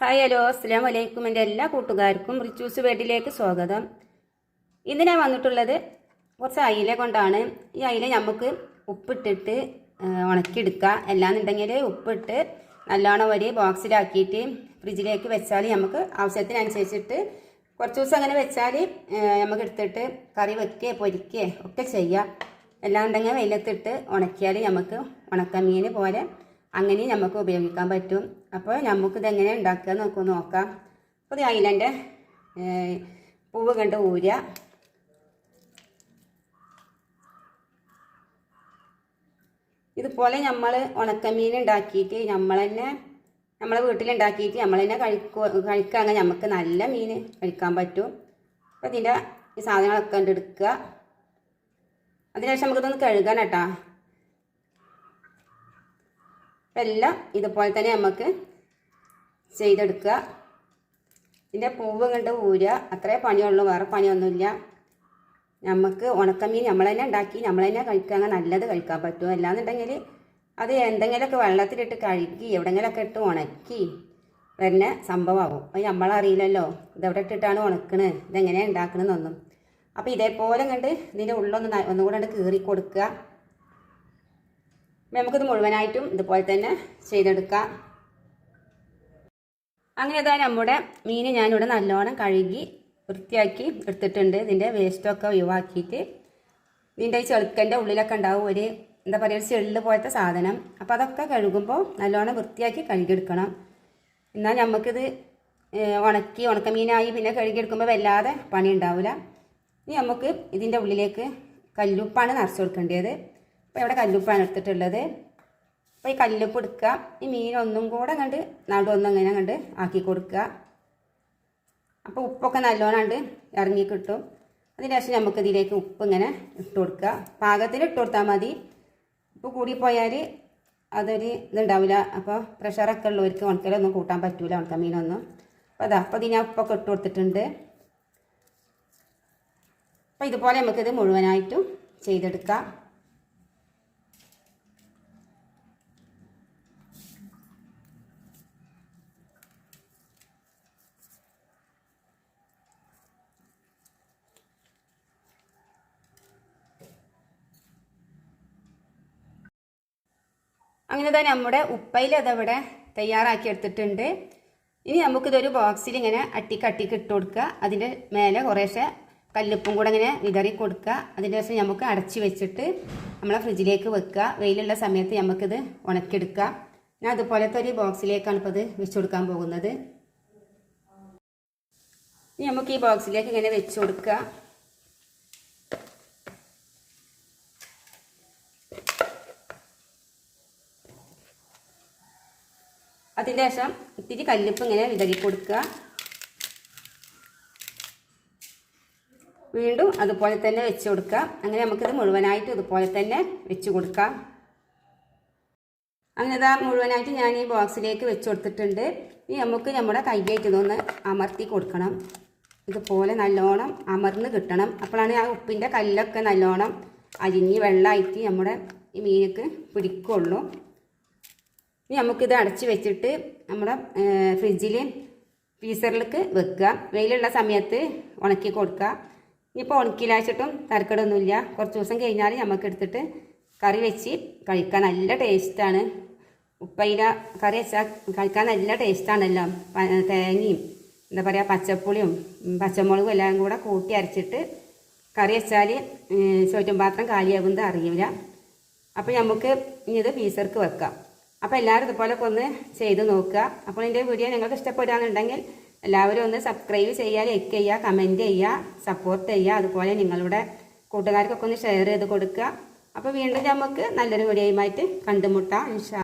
Hi hello അസ്സാം വലൈക്കും എന്റെ എല്ലാ കൂട്ടുകാർക്കും റിച്ചൂസ് വേഡിലേക്ക് സ്വാഗതം. ഇന്ന് ഞാൻ വന്നിട്ടുള്ളത് കുറച്ച് അയില കൊണ്ടാണ്. ഈ അയില നമുക്ക് ഉപ്പിട്ടിട്ട് ഉണക്കിയെടുക്കുക. അല്ലാന്നുണ്ടെങ്കിൽ ഉപ്പിട്ട് നല്ലോണം ഒരു ബോക്സിലാക്കിയിട്ട് ഫ്രിഡ്ജിലേക്ക് വെച്ചാൽ നമുക്ക് ആവശ്യത്തിനനുസരിച്ചിട്ട് കുറച്ച് ദിവസം അങ്ങനെ വെച്ചാൽ നമുക്ക് എടുത്തിട്ട് കറി വെക്കുകയോ പൊരിക്കുകയോ ഒക്കെ ചെയ്യാം. ഉണ്ടെങ്കിൽ വെയിലത്തിട്ട് ഉണക്കിയാൽ നമുക്ക് ഉണക്കമീൻ പോലെ അങ്ങനെ നമുക്ക് ഉപയോഗിക്കാൻ പറ്റും. അപ്പോൾ നമുക്കിത് എങ്ങനെ ഉണ്ടാക്കുക നമുക്ക് നോക്കാം. അപ്പോൾ അയിലന്റെ പൂവ് കണ്ട് ഊരുക ഇതുപോലെ നമ്മൾ ഉണക്കമീൻ ഉണ്ടാക്കിയിട്ട് നമ്മൾ തന്നെ നമ്മളെ വീട്ടിലുണ്ടാക്കിയിട്ട് നമ്മൾ തന്നെ കഴിക്കുക കഴിക്കുകയാണെങ്കിൽ നമുക്ക് നല്ല മീൻ കഴിക്കാൻ പറ്റും. അപ്പോൾ ഇതിന്റെ ഈ സാധനങ്ങളൊക്കെ കണ്ടെടുക്കുക അതിനുശേഷം നമുക്കിതൊന്ന് കഴുകാൻ കേട്ടോ. അപ്പം എല്ലാം ഇതുപോലെ തന്നെ നമുക്ക് ചെയ്തെടുക്കുക. ഇതിന്റെ പൂവ് കണ്ട് ഊരുക. അത്രേ പണിയുള്ളൂ. വേറെ പണിയൊന്നുമില്ല. നമുക്ക് ഉണക്കമീൻ നമ്മൾ തന്നെ ഉണ്ടാക്കി നമ്മൾ തന്നെ കഴിക്കാൻ നല്ലത് കഴിക്കാൻ പറ്റും. അല്ലാന്നുണ്ടെങ്കിൽ അത് എന്തെങ്കിലുമൊക്കെ വെള്ളത്തിലിട്ട് കഴുകി എവിടെങ്കിലുമൊക്കെ ഇട്ട് ഉണക്കി വരുന്ന സംഭവമാകും അത് നമ്മളറിയില്ലല്ലോ. ഇതെവിടെ ഇട്ടിട്ടാണ് ഉണക്കണത്? ഇതെങ്ങനെയാണ് ഉണ്ടാക്കണമെന്നൊന്നും അപ്പോൾ ഇതേപോലെ കണ്ട് ഇതിന്റെ ഉള്ളൊന്ന് ഒന്നുകൂടെ ഒന്നും കീറി കൊടുക്കുക നമുക്കിത് മുഴുവനായിട്ടും ഇതുപോലെ തന്നെ ചെയ്തെടുക്കാം. അങ്ങനെ ഇതാ നമ്മുടെ മീൻ ഞാനിവിടെ നല്ലോണം കഴുകി വൃത്തിയാക്കി എടുത്തിട്ടുണ്ട്. ഇതിന്റെ വേസ്റ്റൊക്കെ ഒഴിവാക്കിയിട്ട്. ഇതിന്റെ ഈ ചെളുക്കന്റെ ഉള്ളിലൊക്കെ ഉണ്ടാവും ഒരു എന്താ പറയുക ഒരു ചെള്ള് പോലത്തെ സാധനം. അപ്പോൾ അതൊക്കെ കഴുകുമ്പോൾ നല്ലോണം വൃത്തിയാക്കി കഴുകിയെടുക്കണം. എന്നാൽ നമുക്കിത് ഉണക്കി ഉണക്കി ഉണക്കമീനായി പിന്നെ കഴുകിയെടുക്കുമ്പോൾ വല്ലാതെ പണി ഉണ്ടാവില്ല ഇനി നമുക്ക് ഇതിന്റെ ഉള്ളിലേക്ക് കല്ലുപ്പാണ് നിറച്ച് കൊടുക്കേണ്ടത്. അപ്പോൾ ഇവിടെ കല്ലുപ്പാണ് എടുത്തിട്ടുള്ളത്. അപ്പോൾ ഈ കല്ലുപ്പ് എടുക്കുക. ഈ മീനൊന്നും കൂടെ കണ്ട് നടുവൊന്നും അങ്ങനെ കണ്ട് ആക്കി കൊടുക്കുക. അപ്പോൾ ഉപ്പൊക്കെ നല്ലോണം കണ്ട് ഇറങ്ങി കിട്ടും. അതിന് ശേഷം നമുക്ക് ഇതിലേക്ക് ഉപ്പ് ഇങ്ങനെ ഇട്ട് കൊടുക്കുക. പാകത്തിന് ഇട്ട് കൊടുത്താൽ മതി. ഉപ്പ് കൂടിപ്പോയാൽ അതൊരു ഇതുണ്ടാവില്ല അപ്പോൾ പ്രഷറൊക്കെ ഉള്ളവർക്ക് ഉണക്കലൊന്നും കൂട്ടാൻ പറ്റൂല ഉണക്ക മീനൊന്നും. അപ്പോൾ അതാ അപ്പോൾ ഇതിന് ഉപ്പൊക്കെ ഇട്ട് കൊടുത്തിട്ടുണ്ട്. അപ്പോൾ ഇതുപോലെ നമുക്കിത് മുഴുവനായിട്ടും ചെയ്തെടുക്കാം. അങ്ങനെ തന്നെ നമ്മുടെ ഉപ്പയിൽ അതവിടെ തയ്യാറാക്കി എടുത്തിട്ടുണ്ട്. ഇനി നമുക്കിതൊരു ബോക്സിൽ ഇങ്ങനെ അട്ടിക്കട്ടിക്ക് അട്ടിക്ക് ഇട്ട് കൊടുക്കുക. അതിന്റെ മേലെ കുറേശ്ശെ കല്ലുപ്പും കൂടെ ഇങ്ങനെ വിതറി കൊടുക്കുക. അതിന്റെ ശേഷം നമുക്ക് അടച്ച് വെച്ചിട്ട് നമ്മളെ ഫ്രിഡ്ജിലേക്ക് വെക്കുക. വെയിലുള്ള സമയത്ത് നമുക്കിത് ഉണക്കിയെടുക്കുക. ഞാൻ അതുപോലത്തെ ഒരു ബോക്സിലേക്കാണ് ഇപ്പോൾ ഇത് വെച്ച് കൊടുക്കാൻ പോകുന്നത്. ഇനി നമുക്ക് ഈ ബോക്സിലേക്ക് ഇങ്ങനെ വെച്ച് കൊടുക്കുക. അതിന്റെ ശേഷം ഇത്തിരി കല്ലുപ്പ് ഇങ്ങനെ വിതറി കൊടുക്കുക. വീണ്ടും അതുപോലെ തന്നെ വെച്ച് കൊടുക്കുക. അങ്ങനെ നമുക്കിത് മുഴുവനായിട്ട് ഇതുപോലെ തന്നെ വെച്ച് കൊടുക്കാം. അങ്ങനെ ഇതാ മുഴുവനായിട്ട് ഞാൻ ഈ ബോക്സിലേക്ക് വെച്ച് കൊടുത്തിട്ടുണ്ട്. ഇനി നമുക്ക് നമ്മുടെ കൈയായിട്ട് ഇതൊന്ന് അമർത്തി കൊടുക്കണം. ഇതുപോലെ നല്ലോണം അമർന്ന് കിട്ടണം. അപ്പോഴാണ് ആ ഉപ്പിന്റെ കല്ലൊക്കെ നല്ലോണം അരിഞ്ഞ് വെള്ളമായിട്ട് നമ്മുടെ ഈ മീനക്ക് പിടിക്കുള്ളൂ. ഇനി നമുക്കിത് അടച്ച് വെച്ചിട്ട് നമ്മുടെ ഫ്രിഡ്ജിൽ ഫ്രീസറിലേക്ക് വെക്കുക. വെയിലുള്ള സമയത്ത് ഉണക്കി കൊടുക്കുക. ഇനിയിപ്പോൾ ഉണക്കിലാച്ചിട്ടും തരക്കേടൊന്നുമില്ല. കുറച്ച് ദിവസം കഴിഞ്ഞാൽ നമുക്ക് എടുത്തിട്ട് കറി വെച്ച് കഴിക്കാൻ നല്ല ടേസ്റ്റാണ്. ഉപ്പയില കറി വെച്ചാൽ കഴിക്കാൻ നല്ല ടേസ്റ്റാണല്ലോ. തേങ്ങയും എന്താ പറയുക പച്ചപ്പുളിയും പച്ചമുളകും എല്ലാം കൂടെ കൂട്ടി അരച്ചിട്ട് കറി വെച്ചാൽ ചോറ്റും പാത്രം കാലിയാകുന്നത് അറിയില്ല അപ്പോൾ നമുക്ക് ഇനി ഇത് ഫീസർക്ക് വെക്കാം. അപ്പോൾ എല്ലാവരും ഇതുപോലൊക്കെ ഒന്ന് ചെയ്ത് നോക്കുക. അപ്പോൾ എന്റെ വീഡിയോ നിങ്ങൾക്ക് ഇഷ്ടപ്പെടുകയാണെന്നുണ്ടെങ്കിൽ എല്ലാവരും ഒന്ന് സബ്സ്ക്രൈബ് ചെയ്യുക ലൈക്ക് ചെയ്യുക കമന്റ് ചെയ്യുക സപ്പോർട്ട് ചെയ്യുക. അതുപോലെ നിങ്ങളുടെ കൂട്ടുകാർക്കൊക്കെ ഒന്ന് ഷെയർ ചെയ്ത് കൊടുക്കുക. അപ്പോൾ വീണ്ടും നമുക്ക് നല്ലൊരു വീഡിയോയുമായിട്ട് കണ്ടുമുട്ടാം. ഇൻഷാ